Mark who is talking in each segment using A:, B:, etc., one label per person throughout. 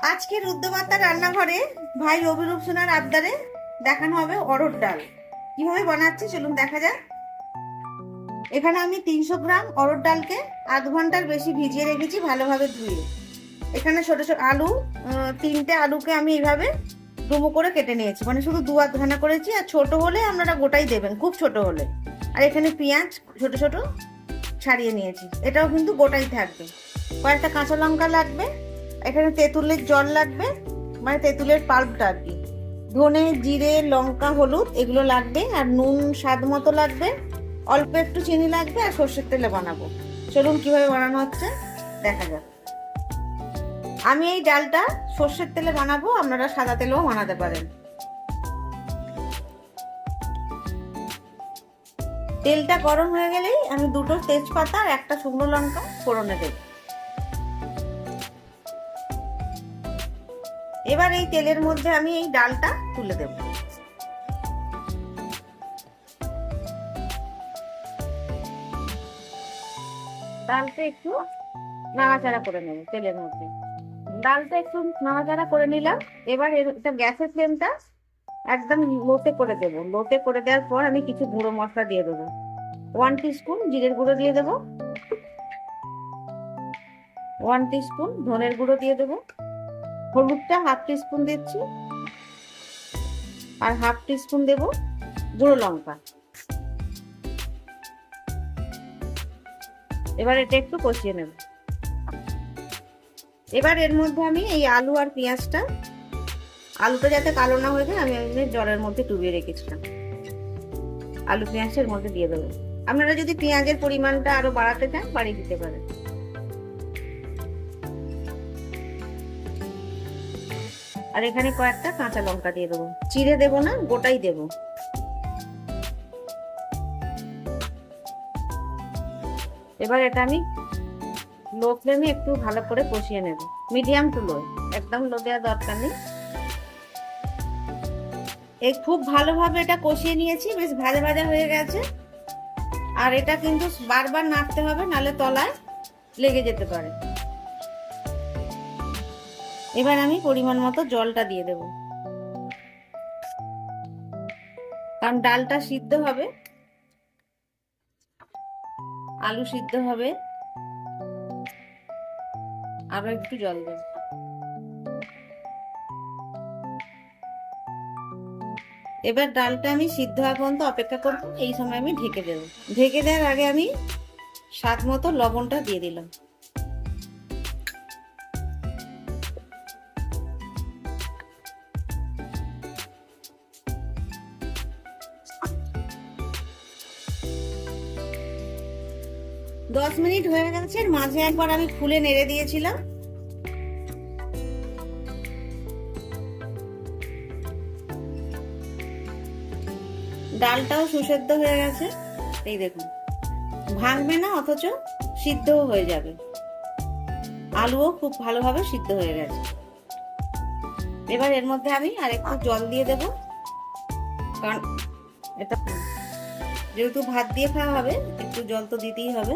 A: আজকের উদ্যমাত্তা রান্নাঘরে ভাই রবিরূপ সোনার আবদারে দেখানো হবে অরহর ডাল। কীভাবে বানাচ্ছি চলুন দেখা যাক। এখানে আমি তিনশো গ্রাম অরহর ডালকে আধ ঘণ্টার বেশি ভিজিয়ে রেখেছি ভালোভাবে ধুয়ে। এখানে ছোট ছোট আলু তিনটে আলুকে আমি এইভাবে ডুমো করে কেটে নিয়েছি। মানে শুধু দু আধখানা করেছি, আর ছোট হলে আপনারা গোটাই দেবেন, খুব ছোট হলে। আর এখানে পেঁয়াজ ছোট ছোট ছাড়িয়ে নিয়েছি। এটাও কিন্তু গোটাই থাকবে। কয়েকটা কাঁচা লঙ্কা লাগবে এখানে তেঁতুলের জল লাগবে মানে তেঁতুলের পাল্পটা আর কি। ধনে, জিরে, লঙ্কা, হলুদ, এগুলো লাগবে, আর নুন স্বাদ মতো লাগবে। অল্প একটু চিনি লাগবে, আর সর্ষের তেলে বানাবো। চলুন কীভাবে বানানো হচ্ছে, দেখা যাক। আমি এই ডালটা সর্ষের তেলে বানাবো, আপনারা সাদা তেলেও বানাতে পারেন। তেলটা গরম হয়ে গেলেই আমি দুটো তেজপাতা আর একটা শুকনো লঙ্কা ফোড়নে দেব। এবার এই তেলের মধ্যে আমি এই ডালটা তুলে দেব। ডালটা একটু নাড়াচাড়া করে নেব তেলের মধ্যে। ডালটা একটু নাড়াচাড়া করে নিলাম। এবার এটা গ্যাসের ফ্লেমটা একদম লোতে করে দেব। লোতে করে দেওয়ার পর আমি কিছু গুঁড়ো মশলা দিয়ে দেবো। ওয়ান স্পুন জিরের গুঁড়ো দিয়ে দেবো। ওয়ান স্পুন ধনের গুঁড়ো দিয়ে দেবো। হলুদটা হাফ স্পুন দিচ্ছি। আর হাফ স্পুন দেব গুঁড়ো লঙ্কা। এবার এটা একটু কষিয়ে নেব। এবার এর মধ্যে আমি এই আলু আর পেঁয়াজটা, আলুটা যাতে কালো না হয়ে যায়, আমি জলের মধ্যে ডুবিয়ে রেখেছিলাম। আলু পেঁয়াজের মধ্যে দিয়ে দেবো। আপনারা যদি পেঁয়াজের পরিমাণটা আরও বাড়াতে চান, বাড়িয়ে দিতে পারেন। আর এখানে কয়েকটা কাঁচা লঙ্কা দিয়ে দেবো। চিড়ে দেবো না, গোটাই দেবো। এবার এটা আমি লো ফ্লেমে একটু ভালো করে কষিয়ে নেব। মিডিয়াম টু লো, একদম লো দেওয়ার দরকার নেই। এই খুব ভালোভাবে এটা কষিয়ে নিয়েছি, বেশ ভাজা ভাজা হয়ে গেছে। আর এটা কিন্তু বারবার নাড়তে হবে নালে তলায় লেগে যেতে পারে। এবার আমি পরিমাণ মতো জলটা দিয়ে দেব। কারণ ডালটা সিদ্ধ হবে, আলু সিদ্ধ হবে আরও একটু জল দেব। এবার ডালটা আমি সিদ্ধ হওয়া পর্যন্ত অপেক্ষা করব, এই সময় আমি ঢেকে দেব। ঢেকে দেওয়ার আগে আমি স্বাদ মতো লবণটা দিয়ে দিলাম। দশ মিনিট হয়ে গেছে মাঝে একবার আমি খুলে নেড়ে দিয়েছিলাম। ডালটাও সুসেদ্ধ হয়ে গেছে। এই দেখুন, ভাঙবে না, অথচ সিদ্ধও হয়ে যাবে। আলুও খুব ভালোভাবে সিদ্ধ হয়ে গেছে। এবার এর মধ্যে আমি আর একটু জল দিয়ে দেব, কারণ এটা যেহেতু ভাত দিয়ে খাওয়া হবে একটু জল তো দিতেই হবে।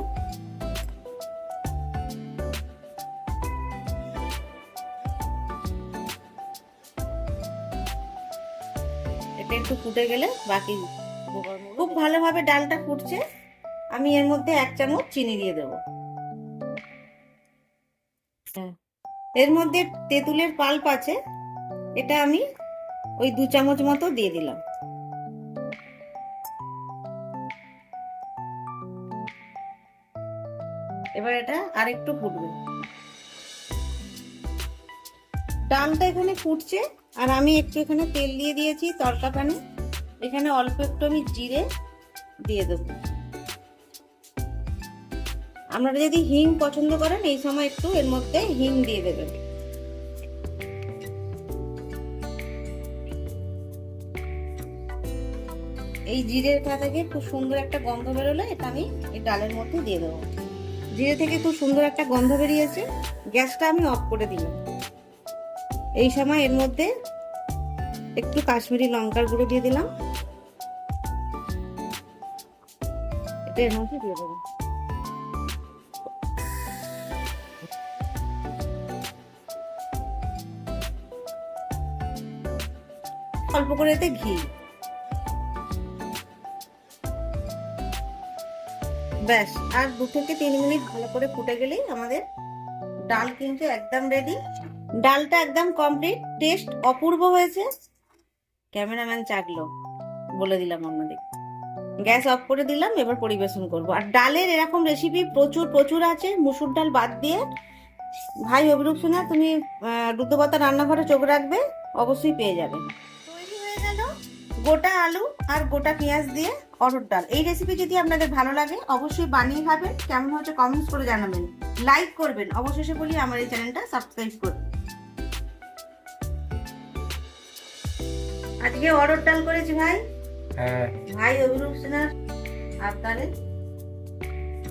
A: এটা একটু ফুটে গেলে বাকি খুব ভালোভাবে ডালটা ফুটছে। আমি এর মধ্যে এক চামচ চিনি দিয়ে দেব। হ্যাঁ। এর মধ্যে তেঁতুলের পাল্প আছে এটা আমি ওই দু চামচ মতো দিয়ে দিলাম। এবার এটা আরেকটু ফুটবে। ডালটা এখানে ফুটছে, আর আমি একটু এখানে তেল দিয়ে দিয়েছি তরকা প্যানে এখানে অল্প একটু আমি জিরে দিয়ে দেবো। আপনারা যদি হিং পছন্দ করেন, এই সময় একটু এর মধ্যে হিং দিয়ে দেবেন। এই জিরের থেকে খুব সুন্দর একটা গন্ধ বেরোলে এটা আমি এই ডালের মধ্যে দিয়ে দেবো। জিরে থেকে খুব সুন্দর একটা গন্ধ বেরিয়েছে। গ্যাসটা আমি অফ করে দিলাম। এই সময় এর মধ্যে একটু কাশ্মীরি লঙ্কার গুঁড়ো দিয়ে দিলাম। এটা এর মধ্যে অল্প করে এতে ঘি। ব্যাস, আর দু থেকে তিন মিনিট ভালো করে ফুটে গেলেই আমাদের ডাল কিন্তু একদম রেডি ডালটা একদম কমপ্লিট টেস্ট অপূর্ব হয়েছে। ক্যামেরাম্যান চাকলো বলে দিলাম আপনাদের। গ্যাস অফ করে দিলাম, এবার পরিবেশন করব। আর ডালের এরকম রেসিপি প্রচুর প্রচুর আছে, মুসুর ডাল বাদ দিয়ে। ভাই অভিরূপ সোনা, তুমি দুধপাতা রান্নাঘরে চোখ রাখবে, অবশ্যই পেয়ে যাবে গোটা আলু আর গোটা পেঁয়াজ দিয়ে অরহর ডাল। এই রেসিপি যদি আপনাদের ভালো লাগে অবশ্যই বানিয়ে খাবেন। কেমন হচ্ছে কমেন্টস করে জানাবেন। লাইক করবেন। অবশেষে বলি আমার এই চ্যানেলটা সাবস্ক্রাইব করবেন আজকে অরহর ডাল করেছি ভাই।
B: হ্যাঁ।
A: ভাই অভিরূপ সিনহার আবদারে।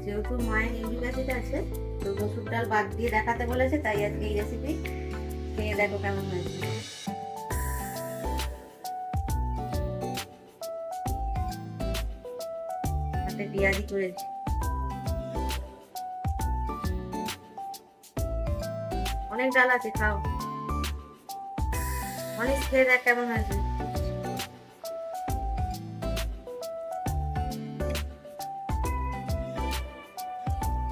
A: যেহেতু মায়ের ইউরিক অ্যাসিড আছে তো মসুর ডাল বাদ দিয়ে দেখাতে বলেছে তাই আজকে এই রেসিপি খেয়ে দেখো কেমন হয়েছে। সাথে পেঁয়াজি করেছি। অনেক ডাল আছে খাও। অনেক খেয়ে দেখ কেমন হয়েছে।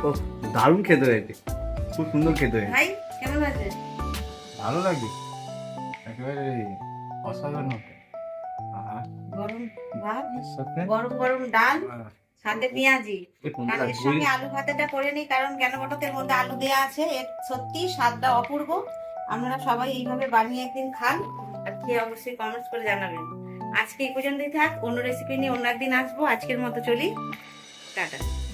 B: ও দারুণ খেতে হয়েছে। খুব সুন্দর খেতে হয়েছে।
A: ভাই কেমন হয়েছে?
B: ভালো লাগে একেবারে অসাধারণ।
A: গরম ভাত গরম গরম ডাল। সাথে পেঁয়াজি। কারণ এর সঙ্গে আলু ভাতেটা করে নিই কারণ কেন বটতের মধ্যে আলু দেওয়া আছে? এর সত্যি স্বাদটা অপূর্ব। আপনারা সবাই এইভাবে বানিয়ে একদিন খান আর খেয়ে অবশ্যই কমেন্টস করে জানাবেন। আজকে এই পর্যন্তই থাক অন্য রেসিপি নিয়ে অন্য একদিন আসব। আজকের মতো চলি। টাটা।